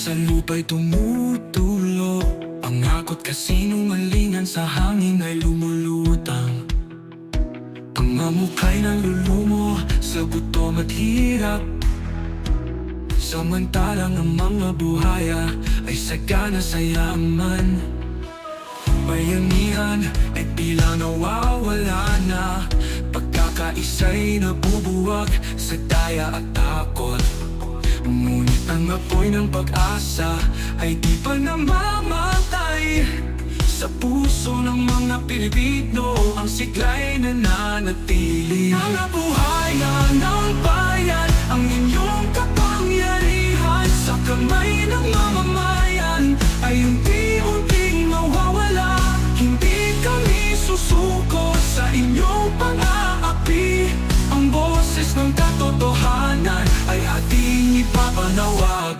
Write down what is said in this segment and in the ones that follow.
sa lupa'y tumutulo. Ang akot kasinungalingan sa hangin ay lumulutang. Ang mamukay ng lulumo sa gutom at hirap. Samantalang ang mga buhaya ay sagana sa yaman Bayanihan ay tila nawawala na. Pagkakaisa'y nabubuwag sa daya at takot ang apoy ng pag-asa ay di pa namamatay. Sa puso ng mga Pilipino ang sigla'y nananatili Mga buhay na ng bayan ang inyong kapangyarihan. Sa kamay ng mamamayan ay unti-unting mawawala. Hindi kami susuko sa inyong pang-aapi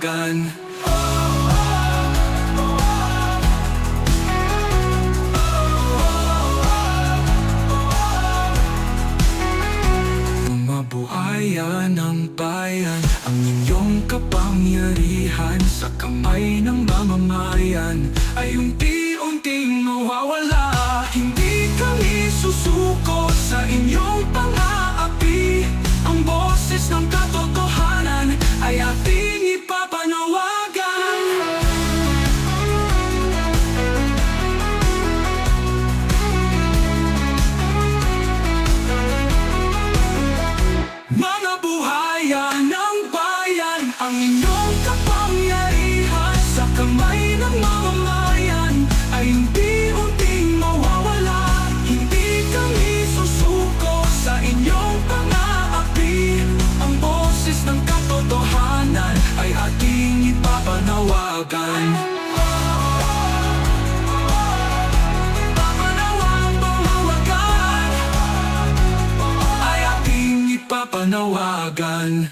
ipapanawagan Mabuhayan ng bayan Ang inyong kapangyarihan Sa kamay ng mamamayan Ay unti-unting mawawala. Hindi kami susuko sa inyong pang-aapi Ang inyong kapangyarihan Sa kamay ng mamamayan Ay unti-unting mawawala. Hindi kami susuko sa inyong pang-aapi Ang boses ng katotohanan Ay ating ipapanawagan. Papanawang